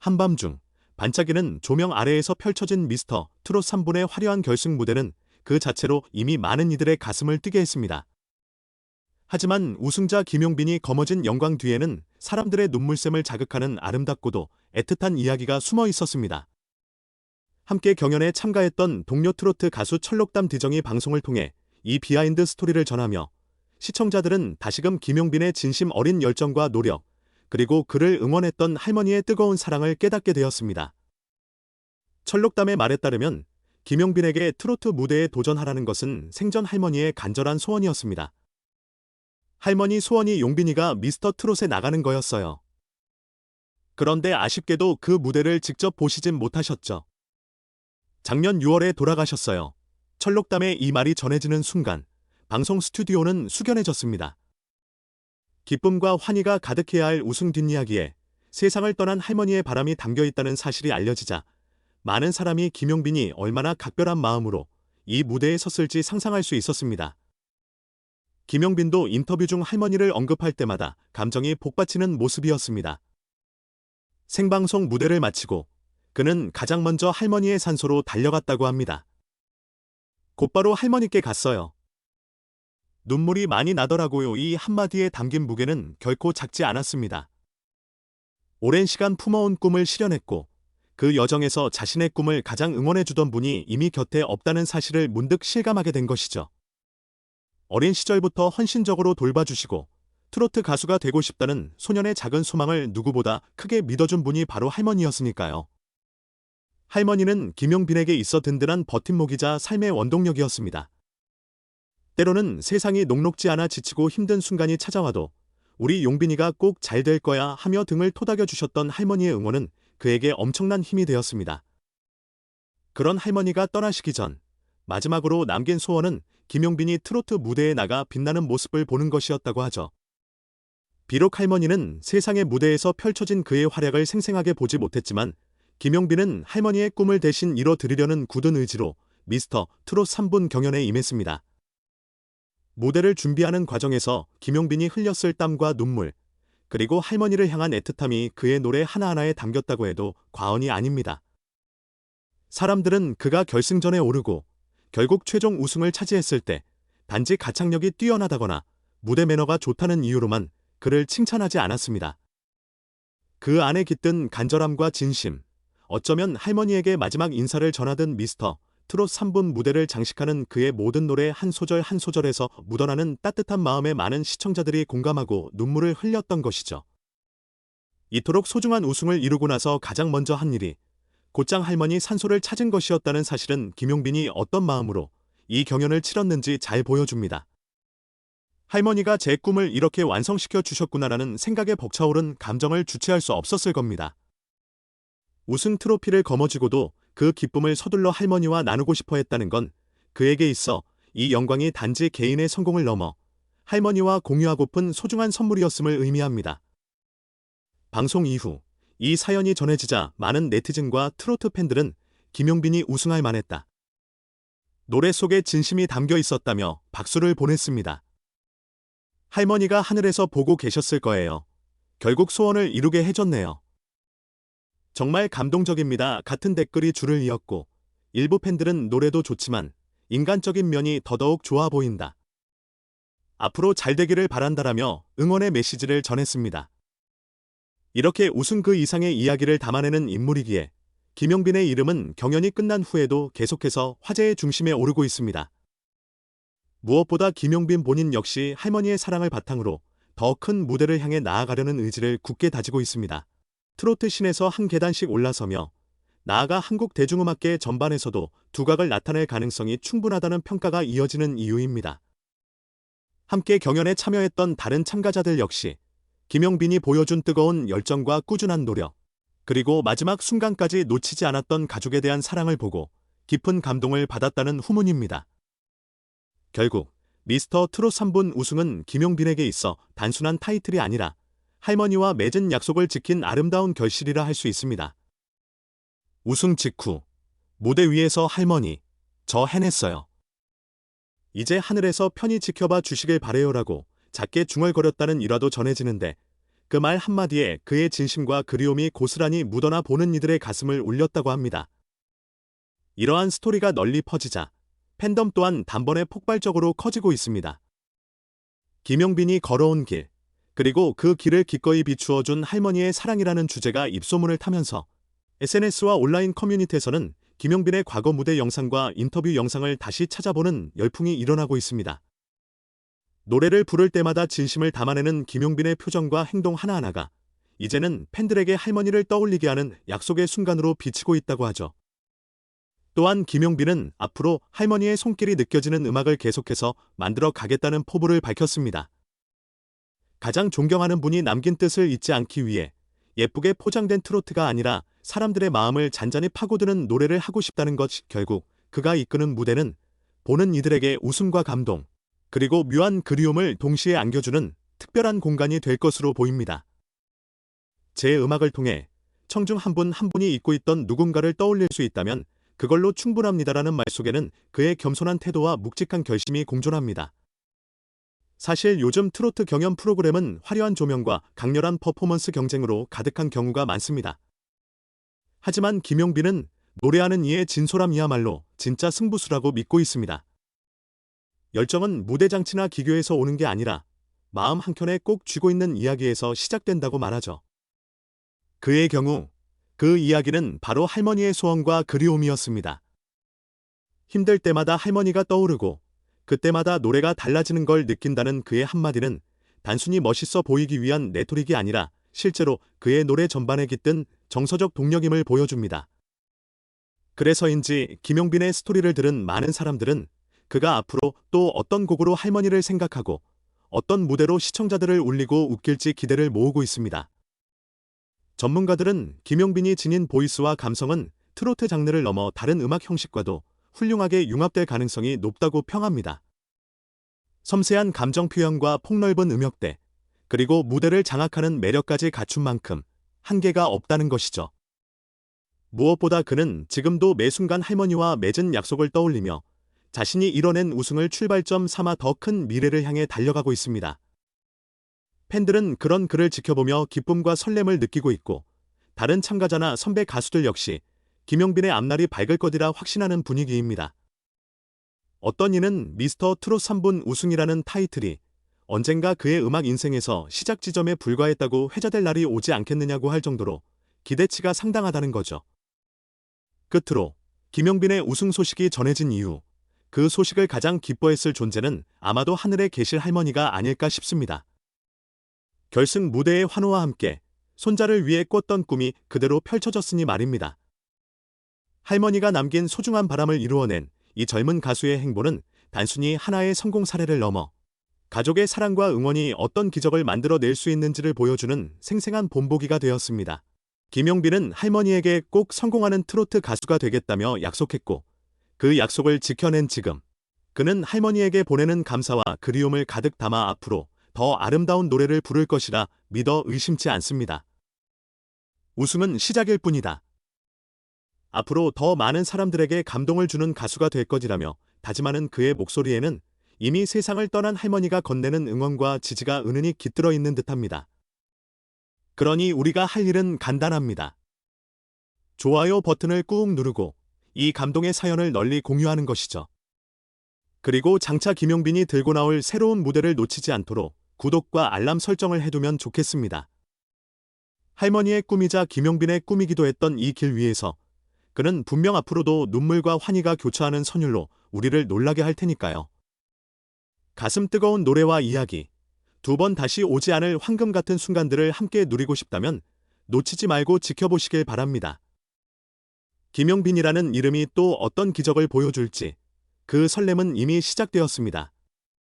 한밤중 반짝이는 조명 아래에서 펼쳐진 미스터 트롯 3분의 화려한 결승 무대는 그 자체로 이미 많은 이들의 가슴을 뛰게 했습니다. 하지만 우승자 김용빈이 거머쥔 영광 뒤에는 사람들의 눈물샘을 자극하는 아름답고도 애틋한 이야기가 숨어 있었습니다. 함께 경연에 참가했던 동료 트로트 가수 철록담 디정이 방송을 통해 이 비하인드 스토리를 전하며 시청자들은 다시금 김용빈의 진심 어린 열정과 노력, 그리고 그를 응원했던 할머니의 뜨거운 사랑을 깨닫게 되었습니다. 철록담의 말에 따르면 김용빈에게 트로트 무대에 도전하라는 것은 생전 할머니의 간절한 소원이었습니다. 할머니 소원이 용빈이가 미스터 트롯에 나가는 거였어요. 그런데 아쉽게도 그 무대를 직접 보시진 못하셨죠. 작년 6월에 돌아가셨어요. 철록담의 이 말이 전해지는 순간 방송 스튜디오는 숙연해졌습니다. 기쁨과 환희가 가득해야 할 우승 뒷이야기에 세상을 떠난 할머니의 바람이 담겨 있다는 사실이 알려지자 많은 사람이 김용빈이 얼마나 각별한 마음으로 이 무대에 섰을지 상상할 수 있었습니다. 김용빈도 인터뷰 중 할머니를 언급할 때마다 감정이 복받치는 모습이었습니다. 생방송 무대를 마치고 그는 가장 먼저 할머니의 산소로 달려갔다고 합니다. 곧바로 할머니께 갔어요. 눈물이 많이 나더라고요. 이 한마디에 담긴 무게는 결코 작지 않았습니다. 오랜 시간 품어온 꿈을 실현했고 그 여정에서 자신의 꿈을 가장 응원해주던 분이 이미 곁에 없다는 사실을 문득 실감하게 된 것이죠. 어린 시절부터 헌신적으로 돌봐주시고 트로트 가수가 되고 싶다는 소년의 작은 소망을 누구보다 크게 믿어준 분이 바로 할머니였으니까요. 할머니는 김용빈에게 있어 든든한 버팀목이자 삶의 원동력이었습니다. 때로는 세상이 녹록지 않아 지치고 힘든 순간이 찾아와도 우리 용빈이가 꼭 잘 될 거야 하며 등을 토닥여 주셨던 할머니의 응원은 그에게 엄청난 힘이 되었습니다. 그런 할머니가 떠나시기 전 마지막으로 남긴 소원은 김용빈이 트로트 무대에 나가 빛나는 모습을 보는 것이었다고 하죠. 비록 할머니는 세상의 무대에서 펼쳐진 그의 활약을 생생하게 보지 못했지만 김용빈은 할머니의 꿈을 대신 이뤄드리려는 굳은 의지로 미스터 트롯 3분 경연에 임했습니다. 무대를 준비하는 과정에서 김용빈이 흘렸을 땀과 눈물, 그리고 할머니를 향한 애틋함이 그의 노래 하나하나에 담겼다고 해도 과언이 아닙니다. 사람들은 그가 결승전에 오르고 결국 최종 우승을 차지했을 때 단지 가창력이 뛰어나다거나 무대 매너가 좋다는 이유로만 그를 칭찬하지 않았습니다. 그 안에 깃든 간절함과 진심, 어쩌면 할머니에게 마지막 인사를 전하던 미스터 트롯 3분 무대를 장식하는 그의 모든 노래 한 소절 한 소절에서 묻어나는 따뜻한 마음에 많은 시청자들이 공감하고 눈물을 흘렸던 것이죠. 이토록 소중한 우승을 이루고 나서 가장 먼저 한 일이 곧장 할머니 산소를 찾은 것이었다는 사실은 김용빈이 어떤 마음으로 이 경연을 치렀는지 잘 보여줍니다. 할머니가 제 꿈을 이렇게 완성시켜 주셨구나라는 생각에 벅차오른 감정을 주체할 수 없었을 겁니다. 우승 트로피를 거머쥐고도 그 기쁨을 서둘러 할머니와 나누고 싶어 했다는 건 그에게 있어 이 영광이 단지 개인의 성공을 넘어 할머니와 공유하고픈 소중한 선물이었음을 의미합니다. 방송 이후 이 사연이 전해지자 많은 네티즌과 트로트 팬들은 김용빈이 우승할 만했다. 노래 속에 진심이 담겨 있었다며 박수를 보냈습니다. 할머니가 하늘에서 보고 계셨을 거예요. 결국 소원을 이루게 해줬네요. 정말 감동적입니다. 같은 댓글이 줄을 이었고 일부 팬들은 노래도 좋지만 인간적인 면이 더더욱 좋아 보인다. 앞으로 잘 되기를 바란다라며 응원의 메시지를 전했습니다. 이렇게 우승 그 이상의 이야기를 담아내는 인물이기에 김용빈의 이름은 경연이 끝난 후에도 계속해서 화제의 중심에 오르고 있습니다. 무엇보다 김용빈 본인 역시 할머니의 사랑을 바탕으로 더 큰 무대를 향해 나아가려는 의지를 굳게 다지고 있습니다. 트로트 신에서 한 계단씩 올라서며 나아가 한국 대중음악계 전반에서도 두각을 나타낼 가능성이 충분하다는 평가가 이어지는 이유입니다. 함께 경연에 참여했던 다른 참가자들 역시 김영빈이 보여준 뜨거운 열정과 꾸준한 노력, 그리고 마지막 순간까지 놓치지 않았던 가족에 대한 사랑을 보고 깊은 감동을 받았다는 후문입니다. 결국 미스터 트롯 3분 우승은 김용빈에게 있어 단순한 타이틀이 아니라 할머니와 맺은 약속을 지킨 아름다운 결실이라 할 수 있습니다. 우승 직후 무대 위에서 할머니, 저 해냈어요. 이제 하늘에서 편히 지켜봐 주시길 바래요라고 작게 중얼거렸다는 일화도 전해지는데 그 말 한마디에 그의 진심과 그리움이 고스란히 묻어나 보는 이들의 가슴을 울렸다고 합니다. 이러한 스토리가 널리 퍼지자 팬덤 또한 단번에 폭발적으로 커지고 있습니다. 김용빈이 걸어온 길, 그리고 그 길을 기꺼이 비추어준 할머니의 사랑이라는 주제가 입소문을 타면서 SNS와 온라인 커뮤니티에서는 김용빈의 과거 무대 영상과 인터뷰 영상을 다시 찾아보는 열풍이 일어나고 있습니다. 노래를 부를 때마다 진심을 담아내는 김용빈의 표정과 행동 하나하나가 이제는 팬들에게 할머니를 떠올리게 하는 약속의 순간으로 비치고 있다고 하죠. 또한 김용빈은 앞으로 할머니의 손길이 느껴지는 음악을 계속해서 만들어 가겠다는 포부를 밝혔습니다. 가장 존경하는 분이 남긴 뜻을 잊지 않기 위해 예쁘게 포장된 트로트가 아니라 사람들의 마음을 잔잔히 파고드는 노래를 하고 싶다는 것 결국 그가 이끄는 무대는 보는 이들에게 웃음과 감동 그리고 묘한 그리움을 동시에 안겨주는 특별한 공간이 될 것으로 보입니다. 제 음악을 통해 청중 한 분한 분이 잊고 있던 누군가를 떠올릴 수 있다면 그걸로 충분합니다라는 말 속에는 그의 겸손한 태도와 묵직한 결심이 공존합니다. 사실 요즘 트로트 경연 프로그램은 화려한 조명과 강렬한 퍼포먼스 경쟁으로 가득한 경우가 많습니다. 하지만 김용빈은 노래하는 이의 진솔함이야말로 진짜 승부수라고 믿고 있습니다. 열정은 무대 장치나 기교에서 오는 게 아니라 마음 한켠에 꼭 쥐고 있는 이야기에서 시작된다고 말하죠. 그의 경우 그 이야기는 바로 할머니의 소원과 그리움이었습니다. 힘들 때마다 할머니가 떠오르고 그때마다 노래가 달라지는 걸 느낀다는 그의 한마디는 단순히 멋있어 보이기 위한 내토릭이 아니라 실제로 그의 노래 전반에 깃든 정서적 동력임을 보여줍니다. 그래서인지 김용빈의 스토리를 들은 많은 사람들은 그가 앞으로 또 어떤 곡으로 할머니를 생각하고 어떤 무대로 시청자들을 울리고 웃길지 기대를 모으고 있습니다. 전문가들은 김용빈이 지닌 보이스와 감성은 트로트 장르를 넘어 다른 음악 형식과도 훌륭하게 융합될 가능성이 높다고 평합니다. 섬세한 감정 표현과 폭넓은 음역대, 그리고 무대를 장악하는 매력까지 갖춘 만큼 한계가 없다는 것이죠. 무엇보다 그는 지금도 매 순간 할머니와 맺은 약속을 떠올리며 자신이 이뤄낸 우승을 출발점 삼아 더 큰 미래를 향해 달려가고 있습니다. 팬들은 그런 그를 지켜보며 기쁨과 설렘을 느끼고 있고 다른 참가자나 선배 가수들 역시 김용빈의 앞날이 밝을 것이라 확신하는 분위기입니다. 어떤 이는 미스터 트롯 3분 우승이라는 타이틀이 언젠가 그의 음악 인생에서 시작 지점에 불과했다고 회자될 날이 오지 않겠느냐고 할 정도로 기대치가 상당하다는 거죠. 끝으로 김용빈의 우승 소식이 전해진 이후 그 소식을 가장 기뻐했을 존재는 아마도 하늘에 계실 할머니가 아닐까 싶습니다. 결승 무대의 환호와 함께 손자를 위해 꿨던 꿈이 그대로 펼쳐졌으니 말입니다. 할머니가 남긴 소중한 바람을 이루어낸 이 젊은 가수의 행보는 단순히 하나의 성공 사례를 넘어 가족의 사랑과 응원이 어떤 기적을 만들어낼 수 있는지를 보여주는 생생한 본보기가 되었습니다. 김용빈은 할머니에게 꼭 성공하는 트로트 가수가 되겠다며 약속했고 그 약속을 지켜낸 지금 그는 할머니에게 보내는 감사와 그리움을 가득 담아 앞으로 더 아름다운 노래를 부를 것이라 믿어 의심치 않습니다. 웃음은 시작일 뿐이다. 앞으로 더 많은 사람들에게 감동을 주는 가수가 될 것이라며 다짐하는 그의 목소리에는 이미 세상을 떠난 할머니가 건네는 응원과 지지가 은은히 깃들어 있는 듯합니다. 그러니 우리가 할 일은 간단합니다. 좋아요 버튼을 꾹 누르고 이 감동의 사연을 널리 공유하는 것이죠. 그리고 장차 김용빈이 들고 나올 새로운 무대를 놓치지 않도록 구독과 알람 설정을 해두면 좋겠습니다. 할머니의 꿈이자 김용빈의 꿈이기도 했던 이 길 위에서 그는 분명 앞으로도 눈물과 환희가 교차하는 선율로 우리를 놀라게 할 테니까요. 가슴 뜨거운 노래와 이야기, 두 번 다시 오지 않을 황금 같은 순간들을 함께 누리고 싶다면 놓치지 말고 지켜보시길 바랍니다. 김용빈이라는 이름이 또 어떤 기적을 보여줄지 그 설렘은 이미 시작되었습니다.